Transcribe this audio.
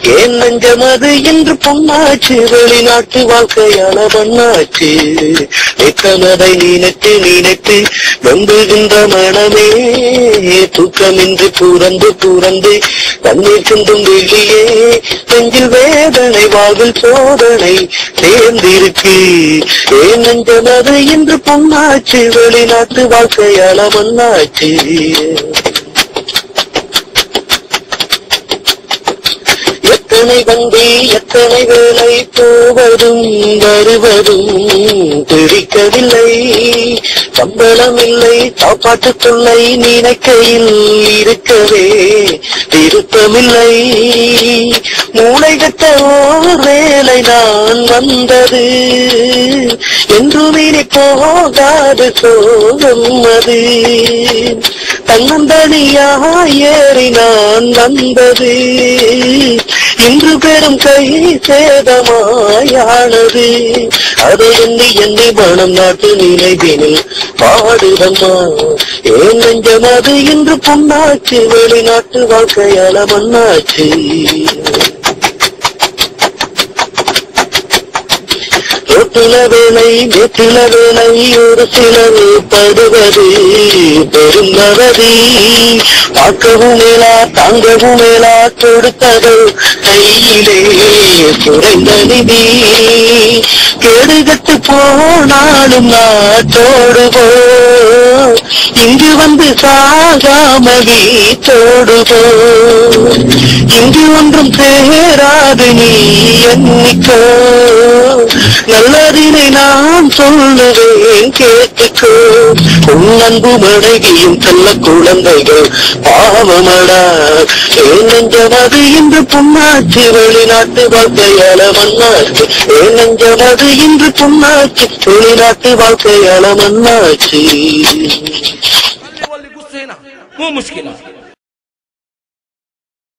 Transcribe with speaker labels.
Speaker 1: ஏன் நெஞ்சமது என்று பொன்னாச்சு? வெளிநாட்டு வாழ்க்கையான மண்ணாச்சு. நித்தமதை நினைத்து நினைத்து நம்புகின்ற மனமே? தூக்கமின்றி பூரந்து பூரந்து தண்ணீர் சிந்தும் வெளியே நெஞ்சில் வேதனை வாழ்வில் சோதனை சேர்ந்திருக்கு. ஏன் நெஞ்சமது என்று பொன்னாச்சு? வெளிநாட்டு வாழ்க்கையான மண்ணாச்சு. எத்தனை வண்டி எத்தனை வேலை போவதும் வருவதும் பிடிக்கவில்லை சம்பளம் இல்லை சாப்பாட்டு தொல்லை நினைக்கையில் இருக்கவே திருத்தமில்லை மூளை கட்ட ஓர் வேலை நான் வந்தது என்றும் இனி போகாது சோகம் அது. தன்னந்தனியா ஏறி நான் வந்தது இன்று பெரும் கை சேதமாயானது. அதை எண்ணி என்னை மனம் நாட்டு நினைவினில் பாடுதம்மா. ஏன் நெஞ்சம் அது இன்று பொன்னாச்சு வெளிநாட்டு வாழ்க்கையால மண்ணாச்சு. சில வேலை சில வேலை ஒரு சிலர் படுவது. பெருந்தவதி பார்க்கவும் மேலா தாங்கவும் மேலா கொடுத்தது கையிலே குறைந்த நிதி. கேடுகட்டு போனாலும் நாட்டோடு போ இங்கு வந்து சாகாம வீட்டோடு போ இங்கு ஒன்றும் சேராது நீ எண்ணிக்கோ நல்லதினை நான் சொல்லுவேன் கேட்டுக்கோ. உன் அன்பு மனைவியும் செல்ல குழந்தைகள் பாவமடா. ஏன் நெஞ்சமது இன்று புண்ணாச்சி வெளிநாட்டு வாழ்க்கையால மண்ணாச்சு. ஏன் நெஞ்சமது இன்று புண்ணாச்சி வெளிநாட்டு வாழ்க்கையால மண்ணாச்சு.
Speaker 2: مو مشكلة